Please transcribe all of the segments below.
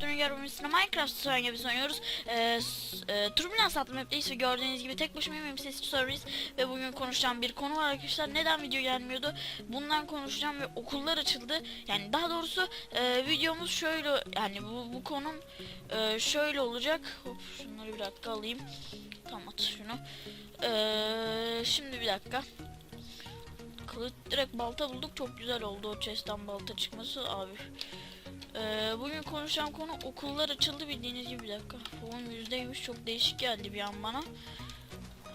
Dönü Yargıması'nda Minecraft Soyan gibi oynuyoruz. Ee, e, Turbulans adlı map'teyiz ve gördüğünüz gibi tek başıma benim sesli servis ve bugün konuşacağım bir konu var arkadaşlar. Neden video gelmiyordu? Bundan konuşacağım ve okullar açıldı. Yani daha doğrusu e, videomuz şöyle yani bu, bu konum e, şöyle olacak. Hop şunları bir dakika alayım. Tamam at şunu. Ee, şimdi bir dakika. Kılıç direkt balta bulduk. Çok güzel oldu o chest'ten balta çıkması abi. Ee, bugün konuşacağım konu okullar açıldı bildiğiniz gibi bir dakika. Oğlum yüzdeymiş çok değişik geldi bir an bana.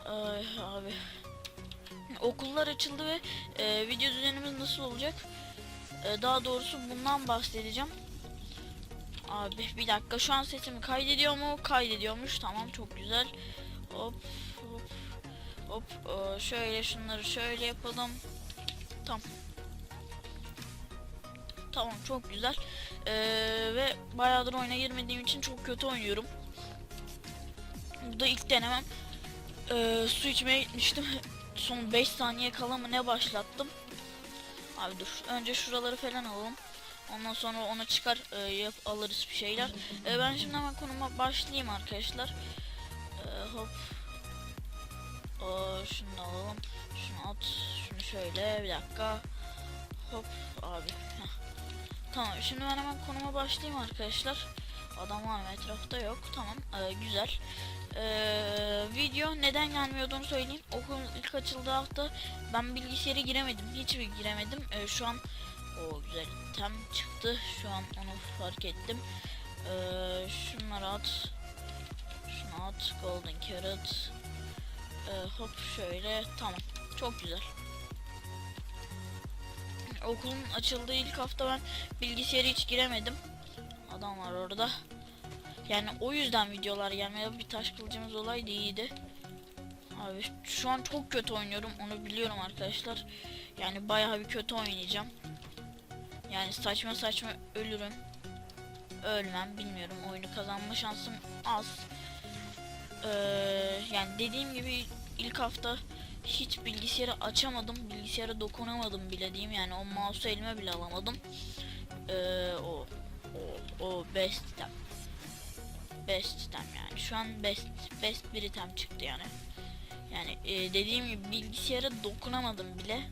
Ay abi. Okullar açıldı ve e, video düzenimiz nasıl olacak? E, daha doğrusu bundan bahsedeceğim. Abi bir dakika şu an sesimi kaydediyor mu? Kaydediyormuş. Tamam çok güzel. Hop hop hop e, şöyle şunları şöyle yapalım. Tamam. Tamam çok güzel. Ee, ve bayağıdır oyuna girmediğim için çok kötü oynuyorum. Burada ilk denemem. Ee, su içmeye gitmiştim. Son 5 saniye kala mı ne başlattım. Abi dur. Önce şuraları falan alalım. Ondan sonra ona çıkar e, yap, alırız bir şeyler. Ee, ben şimdi hemen konuma başlayayım arkadaşlar. Ee, hop. Aa, şunu da alalım. Şunu at. Şunu şöyle bir dakika. Hop abi. Tamam şimdi ben hemen konuma başlayayım arkadaşlar. Adam var mı etrafta yok. Tamam ee, güzel. Ee, video neden gelmiyordu onu söyleyeyim. Okulun ilk açıldığı hafta ben bilgisayara giremedim. Hiçbir giremedim. Ee, şu an o güzel item çıktı. Şu an onu fark ettim. Ee, şunları at. Şunu at. Golden carrot. Ee, hop şöyle. Tamam. Çok güzel okulun açıldığı ilk hafta ben bilgisayara hiç giremedim. Adam var orada. Yani o yüzden videolar gelmeye bir taş kılıcımız olaydı iyiydi. Abi şu an çok kötü oynuyorum onu biliyorum arkadaşlar. Yani bayağı bir kötü oynayacağım. Yani saçma saçma ölürüm. Ölmem bilmiyorum oyunu kazanma şansım az. Ee, yani dediğim gibi ilk hafta hiç bilgisayarı açamadım. Bilgisayara dokunamadım bile diyeyim. Yani o mouse'u elime bile alamadım. Ee, o, o, o best item. Best item yani. Şu an best best bir item çıktı yani. Yani e, dediğim gibi bilgisayara dokunamadım bile.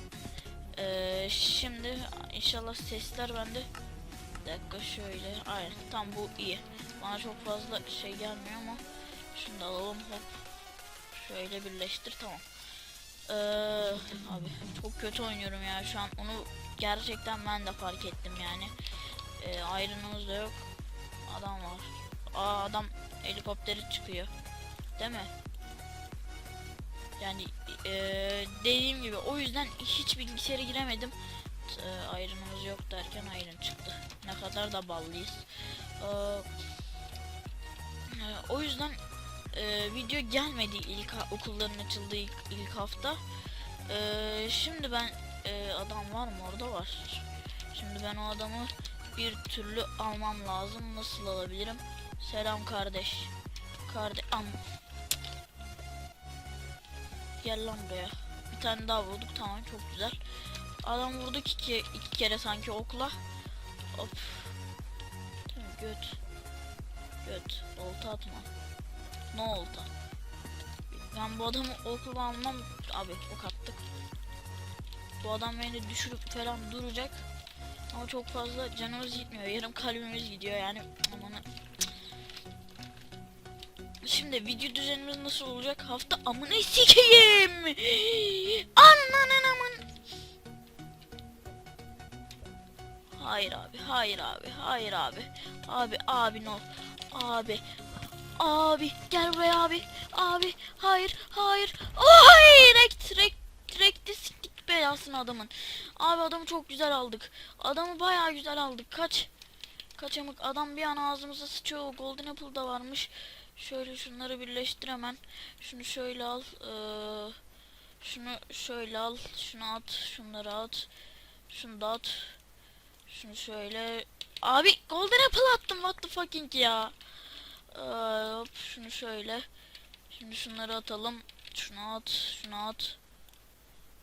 Ee, şimdi inşallah sesler bende. Bir dakika şöyle. Aynen tam bu iyi. Bana çok fazla şey gelmiyor ama şunu da alalım hop. Şöyle birleştir tamam. Ee, abi çok kötü oynuyorum ya şu an onu gerçekten ben de fark ettim yani. Ee, ayrınımız da yok. Adam var. Aa adam helikopteri çıkıyor. Değil mi? Yani ee, dediğim gibi o yüzden hiç bilgisayara giremedim. Ee, ayrınımız yok derken ayrın çıktı. Ne kadar da ballıyız. Ee, e, o yüzden e, video gelmedi ilk okulların açıldığı ilk, ilk hafta. E, şimdi ben e, adam var mı orada var. Şimdi ben o adamı bir türlü almam lazım. Nasıl alabilirim? Selam kardeş. Kardeş am. Gel lan buraya. Bir tane daha vurduk tamam çok güzel. Adam vurduk iki, iki kere sanki okla. Hop. Göt. Göt. Olta atma. Ne oldu? Ben bu adamı okula almam. Abi ok attık. Bu adam beni düşürüp falan duracak. Ama çok fazla canımız gitmiyor. Yarım kalbimiz gidiyor yani. Aman. Şimdi video düzenimiz nasıl olacak? Hafta amına sikeyim. Ananın aman. Hayır abi, hayır abi, hayır abi. Abi, abi no. Abi, Abi gel buraya abi. Abi hayır hayır. Ay direkt direkt direkt siktik belasını adamın. Abi adamı çok güzel aldık. Adamı bayağı güzel aldık. Kaç kaçamık adam bir an ağzımıza sıçıyor. Golden Apple da varmış. Şöyle şunları birleştir hemen. Şunu şöyle al. Ee, şunu şöyle al. Şunu at. Şunları at. Şunu da at. Şunu şöyle. Abi Golden Apple attım. What the fucking ya. Ee, hop şunu şöyle. Şimdi şunları atalım. Şunu at, şunu at.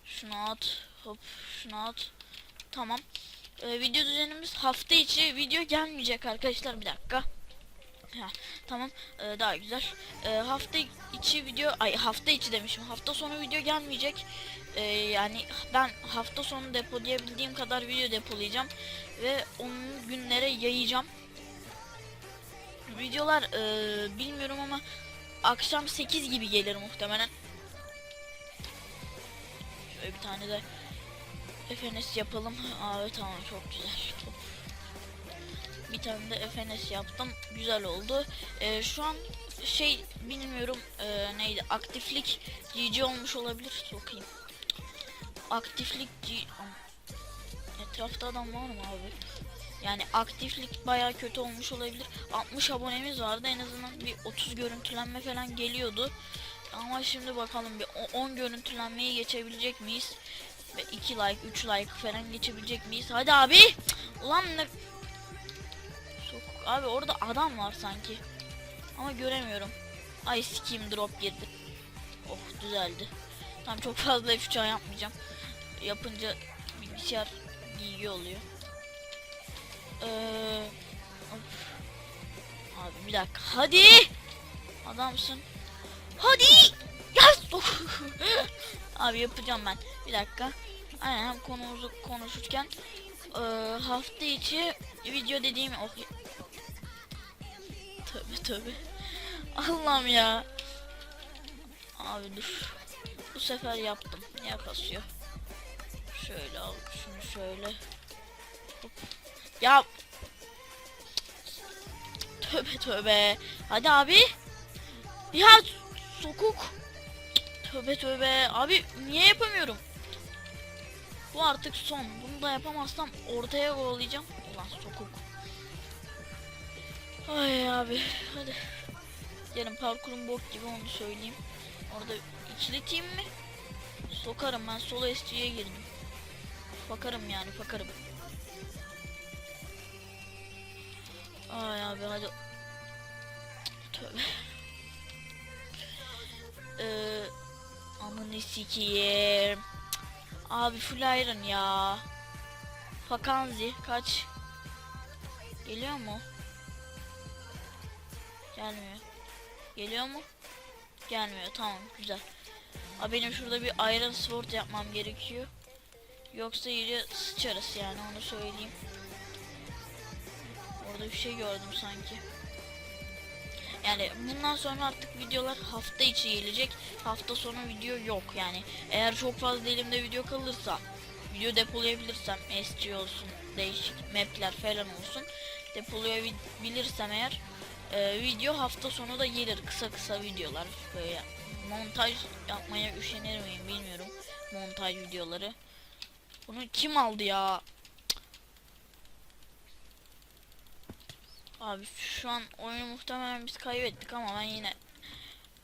Şunu at. Hop şunu at. Tamam. Ee, video düzenimiz hafta içi video gelmeyecek arkadaşlar bir dakika. Ha, tamam ee, daha güzel. Ee, hafta içi video ay hafta içi demişim. Hafta sonu video gelmeyecek. Ee, yani ben hafta sonu depolayabildiğim kadar video depolayacağım ve onun günlere yayacağım. Videolar ee, bilmiyorum ama akşam 8 gibi gelir muhtemelen. Şöyle bir tane de FNS yapalım. Aa, evet tamam çok güzel. Bir tane de FNS yaptım. Güzel oldu. Ee, şu an şey bilmiyorum ee, neydi aktiflik GG olmuş olabilir. Sokayım. Aktiflik G... Etrafta adam var mı abi? Yani aktiflik baya kötü olmuş olabilir. 60 abonemiz vardı. En azından bir 30 görüntülenme falan geliyordu. Ama şimdi bakalım bir o- 10 görüntülenmeyi geçebilecek miyiz? Ve 2 like, 3 like falan geçebilecek miyiz? Hadi abi. Ulan ne Sokuk abi orada adam var sanki. Ama göremiyorum. Ay sikiyim drop girdi. Oh düzeldi. Tam çok fazla F3 yapmayacağım. Yapınca bilgisayar giyiyor oluyor. Ee. Abi bir dakika. Hadi. Adamsın. Hadi. Yes. Abi yapacağım ben. Bir dakika. Aynen hem konumuzu konuşurken ee, hafta içi video dediğim oh Tövbe tövbe. Allah'ım ya. Abi dur. Bu sefer yaptım. Niye kasıyor? Şöyle al şunu şöyle. Hop. Ya. Tövbe tövbe. Hadi abi. Ya sokuk. Tövbe tövbe. Abi niye yapamıyorum? Bu artık son. Bunu da yapamazsam ortaya kovalayacağım. Ulan sokuk. Ay abi hadi. Yarın parkurun bok gibi onu söyleyeyim. Orada ikili mi? Sokarım ben solo SG'ye girdim. Bakarım yani bakarım. Ay abi hadi. Tövbe. Ee, amını sikiyim. Abi full iron ya. Fakanzi kaç? Geliyor mu? Gelmiyor. Geliyor mu? Gelmiyor. Tamam güzel. Abi benim şurada bir iron sword yapmam gerekiyor. Yoksa iyice sıçarız yani onu söyleyeyim. Orada bir şey gördüm sanki. Yani bundan sonra artık videolar hafta içi gelecek. Hafta sonu video yok yani. Eğer çok fazla elimde video kalırsa video depolayabilirsem SG olsun değişik mapler falan olsun depolayabilirsem eğer e, video hafta sonu da gelir kısa kısa videolar böyle montaj yapmaya üşenir miyim bilmiyorum montaj videoları bunu kim aldı ya Abi şu an oyunu muhtemelen biz kaybettik ama ben yine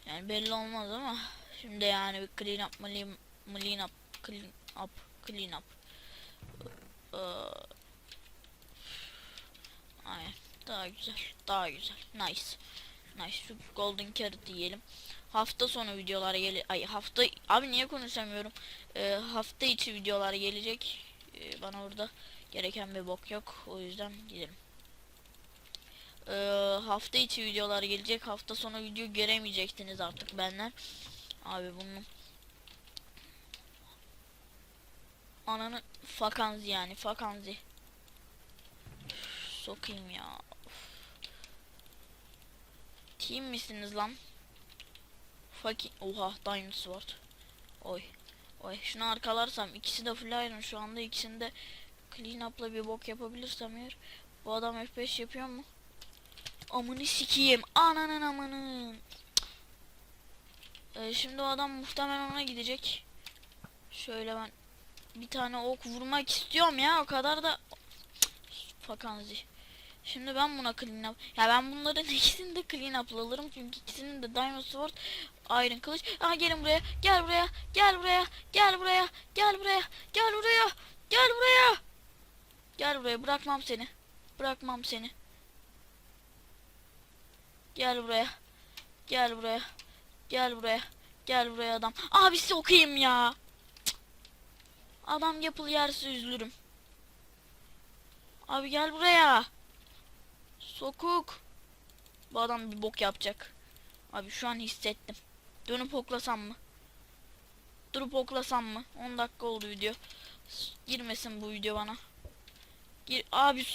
yani belli olmaz ama şimdi yani bir clean up clean, clean up clean up clean up. Ee, Aynen. Daha güzel daha güzel. Nice. Nice. Golden carrot yiyelim hafta sonu videolar gele ay hafta abi niye konuşamıyorum? Ee, hafta içi videolar gelecek. Ee, bana orada gereken bir bok yok. O yüzden gidelim ee, hafta içi videolar gelecek. Hafta sonu video göremeyeceksiniz artık benden. Abi bunun ananı fakanzi yani fakanzi. Sokayım ya. Team misiniz lan? Fucking oha diamond sword. Oy. Oy şunu arkalarsam ikisi de full iron şu anda ikisinde clean up'la bir bok yapabilirsem eğer bu adam F5 yapıyor mu? Amını sikeyim. Ananın amının. Ee, şimdi o adam muhtemelen ona gidecek. Şöyle ben bir tane ok vurmak istiyorum ya o kadar da fakanzi. Şimdi ben buna clean up. Ya ben bunların ikisini de clean up alırım çünkü ikisinin de diamond sword, iron kılıç. Aha gelin buraya. Gel buraya. Gel buraya. Gel buraya. Gel buraya. Gel buraya. Gel buraya. Gel buraya. Bırakmam seni. Bırakmam seni. Gel buraya. Gel buraya. Gel buraya. Gel buraya adam. Abi sokayım ya. Adam yapıl yerse üzülürüm. Abi gel buraya. Sokuk. Bu adam bir bok yapacak. Abi şu an hissettim. Dönüp oklasam mı? Durup oklasam mı? 10 dakika oldu video. Girmesin bu video bana. Gir abi.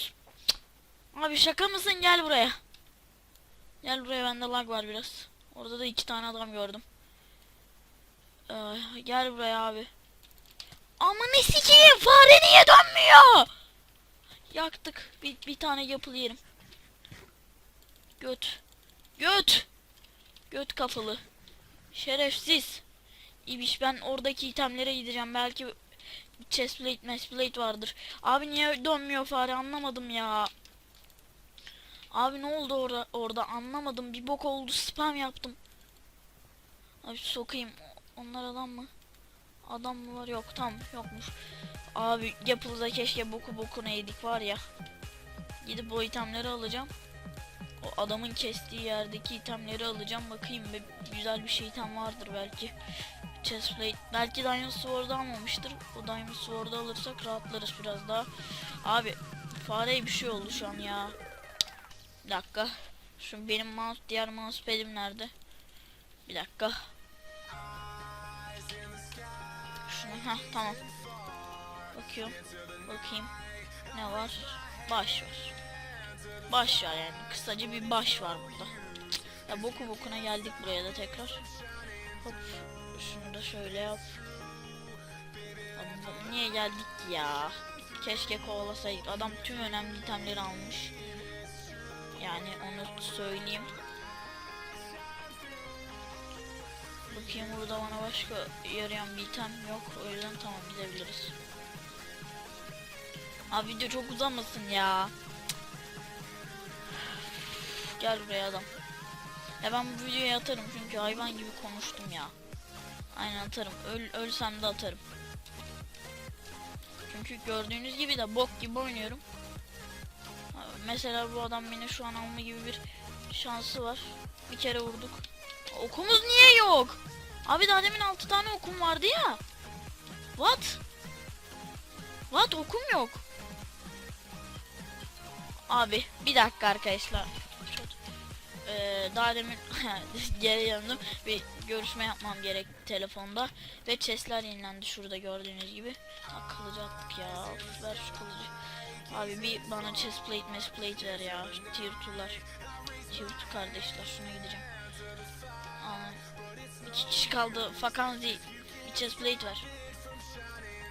Abi şaka mısın? Gel buraya. Gel buraya bende lag var biraz. Orada da iki tane adam gördüm. Ee, gel buraya abi. Ama ne sikeyim fare niye dönmüyor? Yaktık. Bir, bir tane yapılı yerim. Göt. Göt. Göt kafalı. Şerefsiz. İbiş ben oradaki itemlere gideceğim. Belki chestplate, messplate vardır. Abi niye dönmüyor fare anlamadım ya. Abi ne oldu orada orada anlamadım. Bir bok oldu spam yaptım. Abi sokayım. Onlar adam mı? Adam mı var? Yok tam yokmuş. Abi Apple'da keşke boku bokuna yedik var ya. Gidip o itemleri alacağım. O adamın kestiği yerdeki itemleri alacağım. Bakayım bir güzel bir şey item vardır belki. Chestplate. Belki Diamond Sword'u almamıştır. O Diamond Sword'u alırsak rahatlarız biraz daha. Abi fareye bir şey oldu şu an ya. Bir dakika. Şu benim mouse, diğer mousepad'im nerede? Bir dakika. Şunu ha tamam. Bakıyorum. Bakayım. Ne var? Baş var. Baş var yani. Kısaca bir baş var burada. Ya boku bokuna geldik buraya da tekrar. Hop. Şunu da şöyle yap. Niye geldik ya? Keşke kovalasaydık. Adam tüm önemli itemleri almış. Yani onu söyleyeyim. Bakayım burada bana başka yarayan bir item yok. O yüzden tamam gidebiliriz. Abi video çok uzamasın ya. Gel buraya adam. Ya ben bu videoyu atarım çünkü hayvan gibi konuştum ya. Aynen atarım. Öl, ölsem de atarım. Çünkü gördüğünüz gibi de bok gibi oynuyorum. Mesela bu adam beni şu an alma gibi bir şansı var. Bir kere vurduk. Okumuz niye yok? Abi daha demin 6 tane okum vardı ya. What? What okum yok. Abi bir dakika arkadaşlar. Ee, daha demin geri yandım bir görüşme yapmam gerek telefonda ve chestler yenilendi şurada gördüğünüz gibi. Ha, kılıcı ya. Ver şu kılıcı. Abi bir bana chest plate, mass plate ver ya. Tier 2'lar. Tier 2 kardeşler şuna gideceğim. Aa, iki kişi kaldı. Fakanzi. Bir chest plate ver.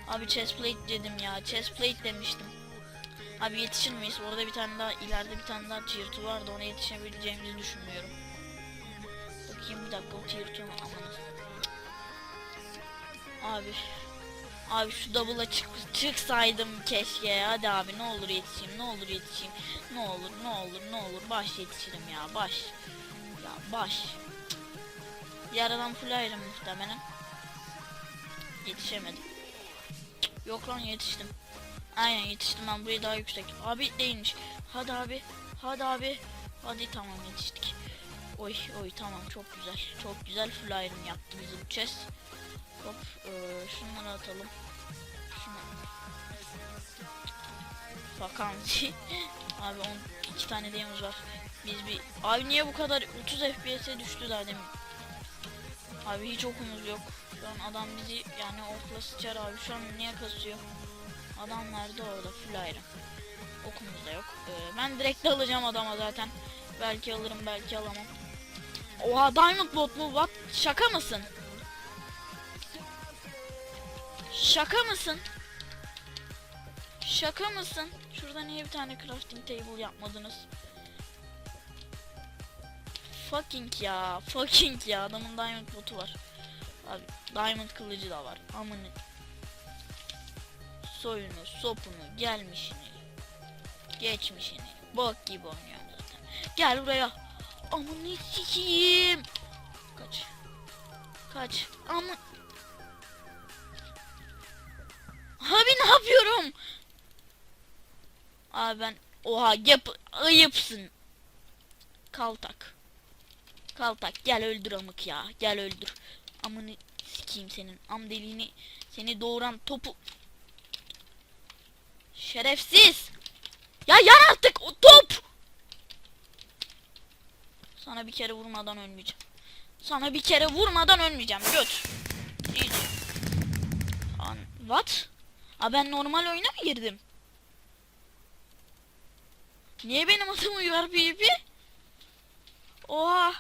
Abi chest plate dedim ya. Chest plate demiştim. Abi yetişir miyiz? Orada bir tane daha ileride bir tane daha tier 2 vardı. Ona yetişebileceğimizi düşünmüyorum. Bakayım bir dakika o tier 2 mu? Aman. Abi. Abi şu double'a çık çıksaydım keşke. Hadi abi ne olur yetişeyim. Ne olur yetişeyim. Ne olur ne olur ne olur. Baş yetişirim ya baş. Ya baş. Adam full iron muhtemelen. Yetişemedim. Yok lan yetiştim. Aynen yetiştim ben buraya daha yüksek. Abi değilmiş. Hadi abi. Hadi abi. Hadi tamam yetiştik. Oy oy tamam çok güzel. Çok güzel full iron yaptı bizim chest. Hop eee, şunları atalım. Şunu. Vakansi. abi 12 tane deyimiz var. Biz bir... Abi niye bu kadar 30 FPS'e düştü daha demin. Abi hiç okumuz yok. Şu an adam bizi yani okla sıçar abi. Şu an niye kasıyor? Adam nerede orada full iron. Okumuz da yok. Ee, ben direkt alacağım adama zaten. Belki alırım belki alamam. Oha diamond bot mu? What? Şaka mısın? Şaka mısın? Şaka mısın? Şurada niye bir tane crafting table yapmadınız? Fucking ya. Fucking ya. Adamın diamond botu var. Abi diamond kılıcı da var. Amını soyunu, sopunu, gelmişini, geçmişini, bok gibi oynuyor zaten. Gel buraya. Amını sikeyim. Kaç. Kaç. Ama. Abi ne yapıyorum? Abi ben oha yap ayıpsın. Kaltak. Kaltak gel öldür amık ya. Gel öldür. Amını sikeyim senin. Am deliğini seni doğuran topu Şerefsiz. Ya yan artık o top. Sana bir kere vurmadan ölmeyeceğim. Sana bir kere vurmadan ölmeyeceğim. Göt. What? Aa ben normal oyuna mı girdim? Niye benim adım uyar PvP? Oha.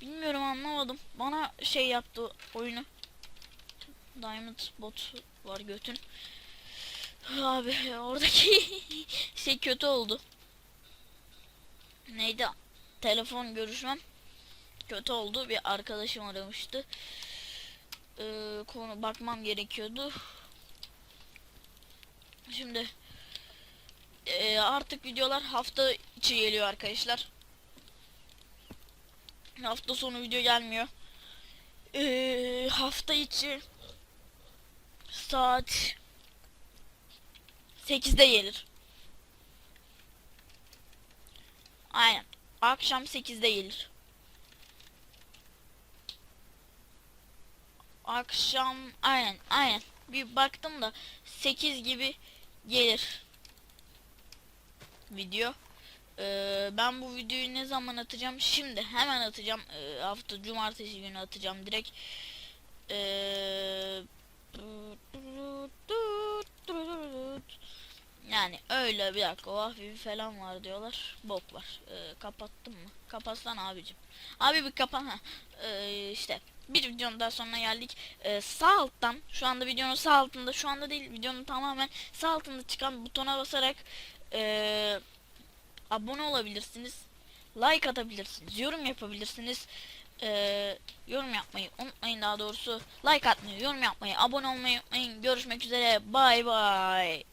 Bilmiyorum anlamadım. Bana şey yaptı oyunu. Diamond bot var götün. Abi oradaki şey kötü oldu. Neydi? Telefon görüşmem kötü oldu. Bir arkadaşım aramıştı. Ee, konu bakmam gerekiyordu. Şimdi ee, artık videolar hafta içi geliyor arkadaşlar. Hafta sonu video gelmiyor. Ee, hafta içi saat 8'de gelir. Aynen. Akşam 8'de gelir. Akşam aynen aynen. Bir baktım da 8 gibi gelir. Video. Ee, ben bu videoyu ne zaman atacağım? Şimdi hemen atacağım. Ee, hafta cumartesi günü atacağım direkt. Ee, yani öyle bir dakika o hafif falan var diyorlar. Bok var. Ee, kapattım mı? Kapatsan abicim. Abi bir kapan ha. Ee, işte bir videonun daha sonuna geldik. Ee, sağ alttan şu anda videonun sağ altında şu anda değil videonun tamamen sağ altında çıkan butona basarak ee, abone olabilirsiniz. Like atabilirsiniz. Yorum yapabilirsiniz. Ee, yorum yapmayı unutmayın daha doğrusu. Like atmayı, yorum yapmayı, abone olmayı unutmayın. Görüşmek üzere. Bay bay.